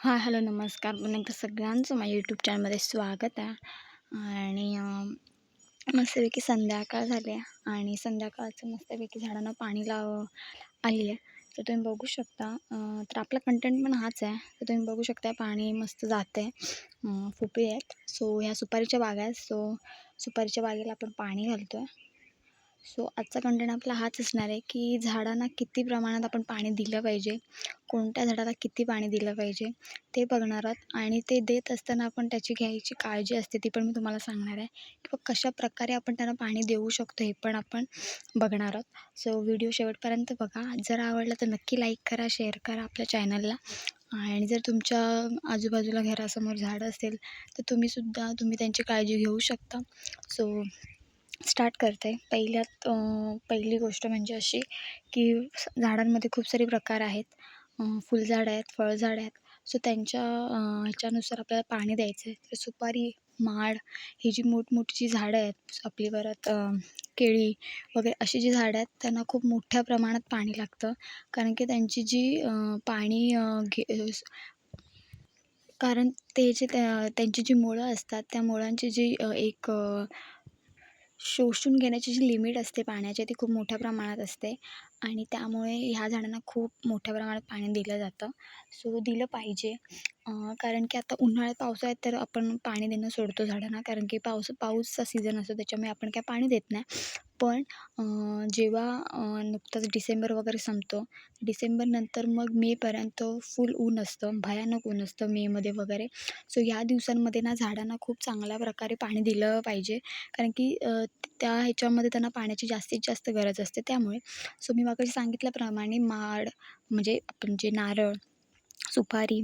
हां हॅलो नमस्कार. पुन्हा एकदा सगळ्यांचं माझ्या यूट्यूब चॅनलमध्ये स्वागत आहे. आणि मस्तपैकी संध्याकाळ झाली आहे. आणि संध्याकाळचं मस्तपैकी झाडांना पाणी लाव आली आहे. तर तुम्ही बघू शकता तर आपला कंटेंट पण हाच आहे. तर तुम्ही बघू शकता पाणी मस्त जात आहे फुपे आहेत. सो ह्या सुपारीच्या बागा आहेत सो सुपारीच्या बागेला आपण पाणी घालतो आहे सो आजचा कंटेंट आपला हाच असणार आहे की झाडांना किती प्रमाणात आपण पाणी दिलं पाहिजे कोणत्या झाडाला किती पाणी दिलं पाहिजे ते बघणार आहोत आणि ते देत असताना आपण त्याची घ्यायची काळजी असते ती पण मी तुम्हाला सांगणार आहे. किंवा कशा प्रकारे आपण त्यांना पाणी देऊ शकतो हे पण आपण बघणार आहोत. सो व्हिडिओ शेवटपर्यंत बघा. जर आवडला तर नक्की लाईक करा शेअर करा आपल्या चॅनलला आणि जर तुमच्या आजूबाजूला घरासमोर झाडं असेल तर तुम्हीसुद्धा तुम्ही त्यांची काळजी घेऊ शकता. सो स्टार्ट करते. पहिल्यात पहिली गोष्ट म्हणजे अशी की स- झाडांमध्ये खूप सारे प्रकार आहेत. फुलझाड फुलझाडं आहेत फळझाडं आहेत. सो त्यांच्या ह्याच्यानुसार आपल्याला पाणी द्यायचं आहे सुपारी माड ही जी मोठमोठी जी झाडं आहेत आपली परत केळी वगैरे अशी जी झाडं आहेत त्यांना खूप मोठ्या प्रमाणात पाणी लागतं. कारण की त्यांची जी पाणी घे कारण ते जे त्या त्यांची जी मुळं असतात त्या मुळांची जी एक शोषून घेण्याची जी लिमिट असते पाण्याची ती खूप मोठ्या प्रमाणात असते. आणि त्यामुळे ह्या झाडांना खूप मोठ्या प्रमाणात पाणी दिलं जातं. सो दिलं पाहिजे. कारण की आता उन्हाळ्यात पावसाळ्यात तर आपण पाणी देणं सोडतो झाडांना. कारण की पाऊस पाऊसचा सीझन असतो त्याच्यामुळे आपण काय पाणी देत नाही. पण जेव्हा अ, नुकताच डिसेंबर वगैरे संपतो डिसेंबरनंतर मग मेपर्यंत फुल ऊन असतं भयानक ऊन असतं मेमध्ये वगैरे. सो ह्या दिवसांमध्ये ना झाडांना खूप चांगल्या प्रकारे पाणी दिलं पाहिजे. कारण की त्या ह्याच्यामध्ये त्यांना पाण्याची जास्तीत जास्त गरज असते. त्यामुळे सो मी मगाशी सांगितल्याप्रमाणे माड म्हणजे आपण जे नारळ सुपारी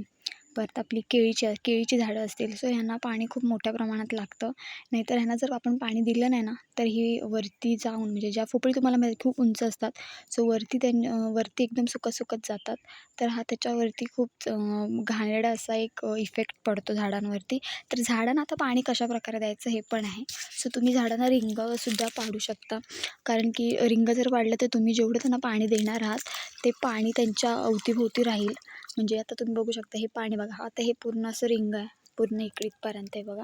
परत आपली केळीची केळीची झाडं असतील. सो ह्यांना पाणी खूप मोठ्या प्रमाणात लागतं. नाहीतर ह्यांना जर आपण पाणी दिलं नाही ना तर ही वरती जाऊन म्हणजे ज्या पोपळी तुम्हाला माहिती खूप उंच असतात. सो वरती त्यां वरती एकदम सुकत सुकत जातात. तर हा त्याच्यावरती खूप घाणेरडा असा एक इफेक्ट पडतो झाडांवरती. तर झाडांना आता पाणी कशाप्रकारे द्यायचं हे पण आहे. सो तुम्ही झाडांना रिंगसुद्धा पाडू शकता. कारण की रिंग जर पाडलं तर तुम्ही जेवढं त्यांना पाणी देणार आहात ते पाणी त्यांच्या अवतीभोवती राहील. म्हणजे आता तुम्ही बघू शकता हे पाणी बघा आता हे पूर्ण असं रिंग आहे पूर्ण इकडीतपर्यंत आहे बघा.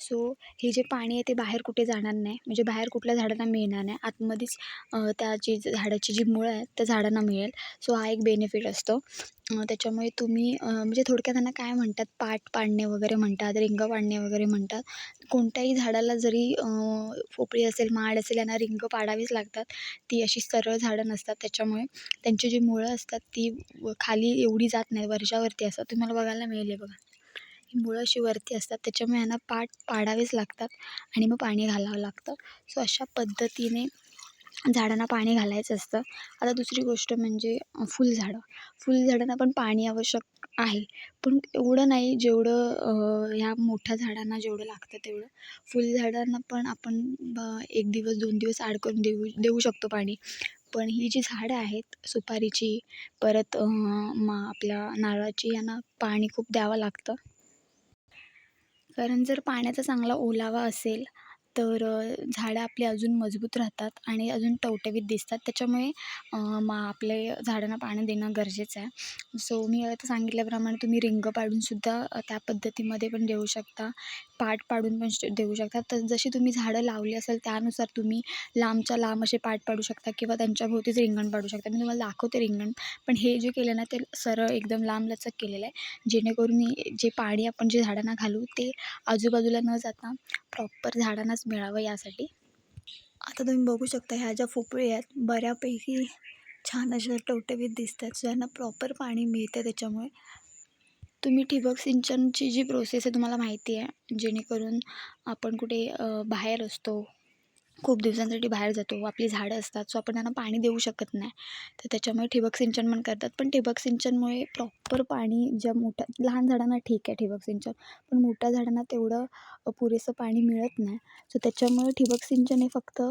सो हे जे पाणी आहे ते बाहेर कुठे जाणार नाही म्हणजे बाहेर कुठल्या झाडांना मिळणार नाही. आतमध्येच त्याची त्या जी झाडाची जी मुळं आहेत त्या झाडांना मिळेल. सो हा एक बेनिफिट असतो. त्याच्यामुळे तुम्ही म्हणजे थोडक्यात त्यांना काय म्हणतात पाट पाडणे वगैरे म्हणतात रिंग पाडणे वगैरे म्हणतात. कोणत्याही झाडाला जरी पोपळी असेल माड असेल यांना रिंग पाडावीच लागतात. ती अशी सरळ झाडं नसतात त्याच्यामुळे. त्यांची जी मुळं असतात ती खाली एवढी जात नाही वरच्यावरती असतात. तुम्हाला बघायला मिळेल बघा. ही मुळं अशी वरती असतात त्याच्यामुळे यांना पाट पाडावेच लागतात आणि मग पाणी घालावं लागतं. सो अशा पद्धतीने झाडांना पाणी घालायचं असतं. आता दुसरी गोष्ट म्हणजे फुलझाडं. फुलझाडांना पण पाणी आवश्यक आहे. पण एवढं नाही जेवढं ह्या मोठ्या झाडांना जेवढं लागतं तेवढं. फुलझाडांना पण आपण एक दिवस दोन दिवस आड करून देऊ देऊ शकतो पाणी. पण ही जी झाडं आहेत सुपारीची परत मा आपल्या नारळाची यांना पाणी खूप द्यावं लागतं. कारण जर पाण्याचा चांगला ओलावा असेल तर झाडं आपली अजून मजबूत राहतात आणि अजून टवटवीत दिसतात. त्याच्यामुळे मा आपले झाडांना पाणी देणं गरजेचं आहे. सो मी आता सांगितल्याप्रमाणे तुम्ही रिंग पाडूनसुद्धा त्या पद्धतीमध्ये पण देऊ शकता. पाट पाडून पण श देऊ शकता. तर जशी तुम्ही झाडं लावली असेल त्यानुसार तुम्ही लांबच्या लांब असे पाट पाडू शकता किंवा त्यांच्याभोवतीच रिंगण पाडू शकता. मी तुम्हाला दाखवते रिंगण. पण हे जे केलं ना ते सरळ एकदम लांबलचक केलेलं आहे. जेणेकरून जे पाणी आपण जे झाडांना घालू ते आजूबाजूला न जाता प्रॉपर झाडांनाच मिळावं यासाठी. आता तुम्ही बघू शकता ह्या ज्या फुपळी आहेत बऱ्यापैकी छान अशा टवटवीत दिसत आहेत प्रॉपर पाणी मिळतं त्याच्यामुळे. तुम्ही ठिबक सिंचनची जी प्रोसेस आहे तुम्हाला माहिती आहे जेणेकरून आपण कुठे बाहेर असतो खूप दिवसांसाठी बाहेर जातो. आपली झाडं असतात सो आपण त्यांना पाणी देऊ शकत नाही. तर त्याच्यामुळे ठिबक सिंचन पण करतात. पण ठिबक सिंचनमुळे प्रॉपर पाणी ज्या मोठ्या लहान झाडांना ठीक आहे ठिबक सिंचन. पण मोठ्या झाडांना तेवढं पुरेसं पाणी मिळत नाही. सो त्याच्यामुळे ठिबक सिंचन हे फक्त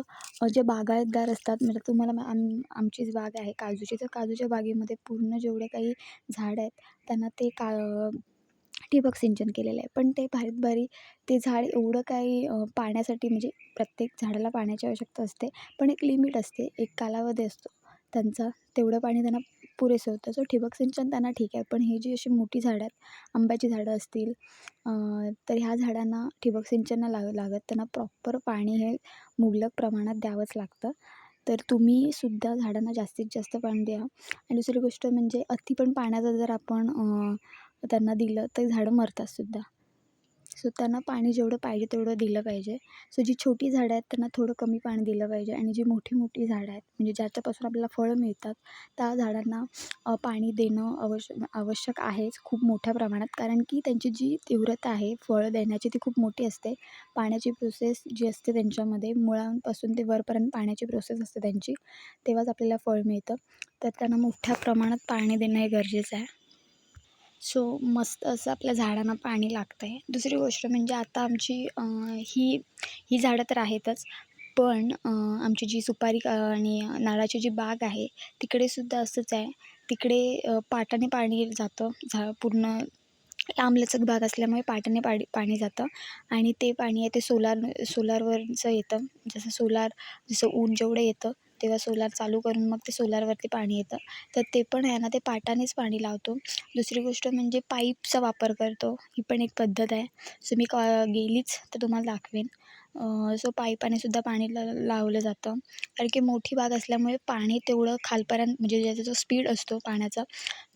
जे बागायतदार असतात म्हणजे तुम्हाला आम आमचीच बाग आहे काजूची तर काजूच्या बागेमध्ये पूर्ण जेवढे काही झाडं आहेत त्यांना ते का ठिबक सिंचन केलेलं आहे. पण ते भारीत भारी ते झाड एवढं काही पाण्यासाठी म्हणजे प्रत्येक झाडाला पाण्याची आवश्यकता असते. पण एक लिमिट असते. एक कालावधी असतो. त्यांचा तेवढं पाणी त्यांना पुरेसं होतं. सो ठिबक सिंचन त्यांना ठीक आहे. पण ही जी अशी मोठी झाडं आहेत आंब्याची झाडं असतील तर ह्या झाडांना ठिबक सिंचन नाही लाग लागत त्यांना प्रॉपर पाणी हे मुबलक प्रमाणात द्यावंच लागतं. तर तुम्ही सुद्धा झाडांना जास्तीत जास्त पाणी द्या. आणि दुसरी गोष्ट म्हणजे अति पण पाण्याचा जर आपण त्यांना दिलं. तर झाडं मरतात सुद्धा. सो त्यांना पाणी जेवढं पाहिजे तेवढं दिलं पाहिजे. सो जी छोटी झाडं आहेत त्यांना थोडं कमी पाणी दिलं पाहिजे. आणि जी मोठी मोठी झाडं आहेत म्हणजे ज्याच्यापासून आपल्याला फळं मिळतात त्या झाडांना पाणी देणं आवश्य आवश्यक आहेच खूप मोठ्या प्रमाणात. कारण की त्यांची जी तीव्रता आहे फळं देण्याची ती खूप मोठी असते. पाण्याची प्रोसेस जी असते त्यांच्यामध्ये मुळांपासून ते वरपर्यंत पाण्याची प्रोसेस असते त्यांची तेव्हाच आपल्याला फळ मिळतं. तर त्यांना मोठ्या प्रमाणात पाणी देणं हे गरजेचं आहे. सो मस्त असं आपल्या झाडांना पाणी लागतं आहे दुसरी गोष्ट म्हणजे आता आमची ही ही झाडं तर आहेतच पण आमची जी सुपारी आणि नारळाची जी बाग आहे तिकडे सुद्धा असंच आहे. तिकडे पाटाने पाणी जातं झा पूर्ण लांबलचक भाग असल्यामुळे पाटाने पाणी पाणी जातं. आणि ते पाणी आहे ते सोलार सोलारवरचं येतं. जसं सोलार जसं ऊन जेवढं येतं तेव्हा सोलार चालू करून मग ते सोलारवरती पाणी येतं. तर ते पण आहे ना ते पाटानेच पाणी लावतो. दुसरी गोष्ट म्हणजे पाईपचा वापर करतो. ही पण एक पद्धत आहे. सो मी कॉ गेलीच तर तुम्हाला दाखवेन. सो पाईपानेसुद्धा पाणी ला लावलं जातं. कारण की मोठी बाग असल्यामुळे पाणी तेवढं खालपर्यंत म्हणजे ज्याचा जो स्पीड असतो पाण्याचा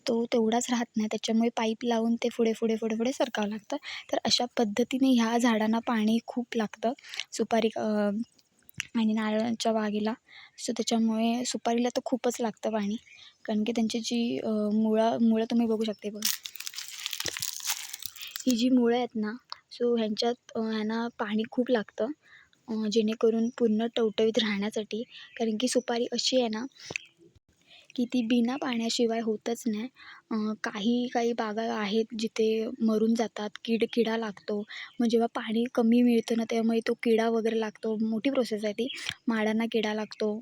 तो तेवढाच राहत नाही. त्याच्यामुळे पाईप लावून ते पुढे पुढे पुढे पुढे सरकावं लागतं. तर अशा पद्धतीने ह्या झाडांना पाणी खूप लागतं. सुपारी आणि नारळाच्या बागेला सो त्याच्यामुळे सुपारीला तर खूपच लागतं पाणी. कारण की त्यांची जी मुळं मुळं तुम्ही बघू शकते बघा. ही जी मुळं आहेत ना सो ह्यांच्यात ह्यांना पाणी खूप लागतं. जेणेकरून पूर्ण टवटवीत राहण्यासाठी. कारण की सुपारी अशी आहे ना की ती बिना पाण्याशिवाय होतच नाही. काही काही बागा आहेत जिथे मरून जातात कीड किडा लागतो. मग जेव्हा पाणी कमी मिळतं ना त्यामुळे तो किडा वगैरे लागतो. मोठी प्रोसेस आहे ती. माडांना किडा लागतो.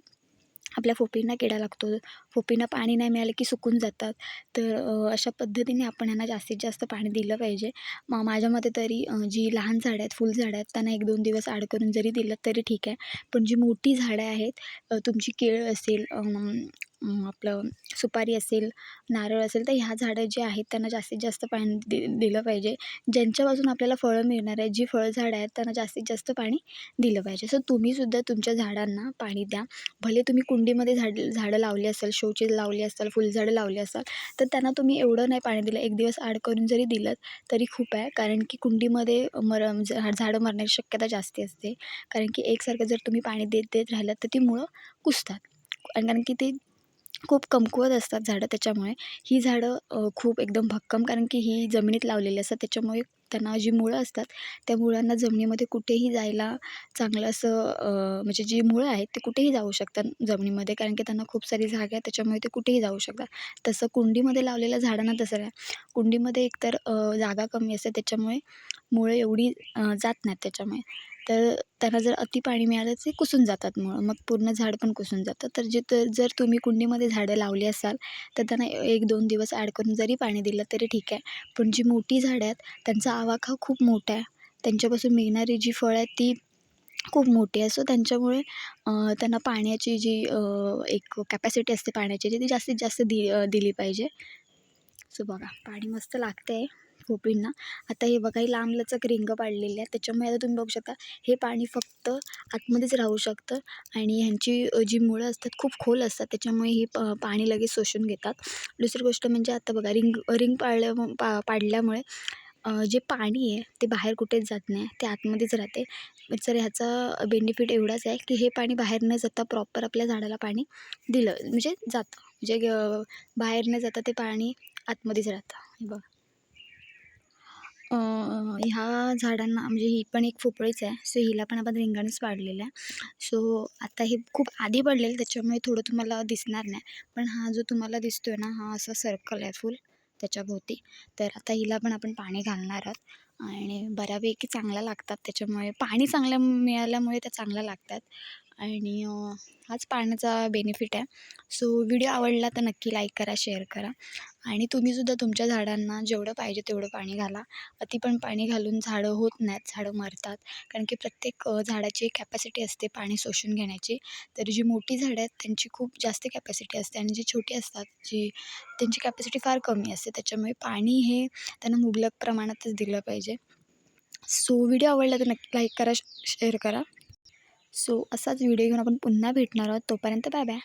आपल्या फोपींना किडा लागतो. फोपींना पाणी नाही मिळालं की सुकून जातात. तर अशा पद्धतीने आपण यांना जास्तीत जास्त पाणी दिलं पाहिजे. म माझ्या मते तरी जी लहान झाडं आहेत फुलझाडं आहेत त्यांना एक दोन दिवस आड करून जरी दिलं तरी ठीक आहे. पण जी मोठी झाडं आहेत तुमची केळ असेल आपलं सुपारी असेल नारळ असेल तर ह्या झाडं जे आहेत त्यांना जास्तीत जास्त पाणी दि दिलं पाहिजे. ज्यांच्यापासून आपल्याला फळं मिळणार आहे जी फळझाडं आहेत त्यांना जास्तीत जास्त पाणी दिलं पाहिजे. सो तुम्हीसुद्धा तुमच्या झाडांना पाणी द्या. भले तुम्ही कुंडीमध्ये झाड झाडं लावली असेल शोची लावली असाल फुलझाडं लावली असाल तर त्यांना तुम्ही एवढं नाही पाणी दिलं. एक दिवस आड करून जरी दिलं तरी खूप आहे. कारण की कुंडीमध्ये मर म्हणजे झाडं मरण्याची शक्यता जास्त असते. कारण की एकसारखं जर तुम्ही पाणी देत देत राहिलं तर ती मुळं कुसतात. आणि कारण की ते खूप कमकुवत असतात झाडं त्याच्यामुळे. ही झाडं खूप एकदम भक्कम कारण की ही जमिनीत लावलेली असतात. त्याच्यामुळे त्यांना जी मुळं असतात त्या मुळांना जमिनीमध्ये कुठेही जायला चांगलं असं म्हणजे जी मुळं आहेत ते कुठेही जाऊ शकतात जमिनीमध्ये. कारण की त्यांना खूप सारी जागा आहे त्याच्यामुळे ते कुठेही जाऊ शकतात. तसं कुंडीमध्ये लावलेल्या झाडांना तसं नाही. कुंडीमध्ये एकतर जागा कमी असते त्याच्यामुळे मुळं एवढी जात नाहीत त्याच्यामुळे. तर त्यांना जर अति पाणी मिळालं ते कुसून जातात मुळं मग पूर्ण झाड पण कुसून जातं. तर जे तर जर तुम्ही कुंडीमध्ये झाडं लावली असाल तर त्यांना एक दोन दिवस ॲड करून जरी पाणी दिलं तरी ठीक आहे. पण जी मोठी झाडं आहेत त्यांचा आवाका खूप मोठा आहे. त्यांच्यापासून मिळणारी जी फळं आहेत ती खूप मोठी आहे. सो त्यांच्यामुळे त्यांना पाण्याची जी एक कॅपॅसिटी असते पाण्याची ती जास्तीत जास्त दि दिली पाहिजे. सो बघा पाणी मस्त लागतं आहे आता हे बघा ही लांबलचक रिंग पाडलेली आहे त्याच्यामुळे आता तुम्ही बघू शकता हे पाणी फक्त आतमध्येच राहू शकतं आणि ह्यांची जी मुळं असतात खूप खोल असतात. त्याच्यामुळे ही प पाणी लगेच शोषून घेतात. दुसरी गोष्ट म्हणजे आता बघा रिंग रिंग पाळल्या पा पाडल्यामुळे जे पाणी आहे ते बाहेर कुठेच जात नाही. ते आतमध्येच राहते. तर ह्याचा बेनिफिट एवढाच आहे की हे पाणी बाहेर न जाता प्रॉपर आपल्या झाडाला पाणी दिलं म्हणजे जातं. म्हणजे बाहेर न जाता ते पाणी आतमध्येच राहतं. हे बघा. ह्या झाडांना म्हणजे ही पण एक पोपळीच आहे सो हिला पण आपण रिंगणच पाडलेलं आहे सो आता हे खूप आधी पडलेलं त्याच्यामुळे थोडं तुम्हाला दिसणार नाही. पण हा जो तुम्हाला दिसतो आहे ना हा असा सर्कल आहे फुल त्याच्याभोवती. तर आता हिला पण आपण पाणी घालणार आहोत. आणि बऱ्यापैकी चांगल्या लागतात त्याच्यामुळे पाणी चांगल्या मिळाल्यामुळे त्या चांगल्या लागतात. आणि हाच पाण्याचा बेनिफिट आहे. सो व्हिडिओ आवडला तर नक्की लाईक करा शेअर करा. आणि तुम्हीसुद्धा तुमच्या झाडांना जेवढं पाहिजे तेवढं पाणी घाला. अति पण पाणी घालून झाडं होत नाहीत झाडं मरतात. कारण की प्रत्येक झाडाची एक कॅपॅसिटी असते पाणी शोषून घेण्याची. तर जी मोठी झाडं आहेत त्यांची खूप जास्त कॅपॅसिटी असते. आणि जी छोटी असतात जी त्यांची कॅपॅसिटी फार कमी असते. त्याच्यामुळे पाणी हे त्यांना मुबलक प्रमाणातच दिलं पाहिजे. सो व्हिडिओ आवडला तर नक्की लाईक करा शेअर करा. सो असाच व्हिडिओ घेऊन आपण पुन्हा भेटणार आहोत. तोपर्यंत बाय बाय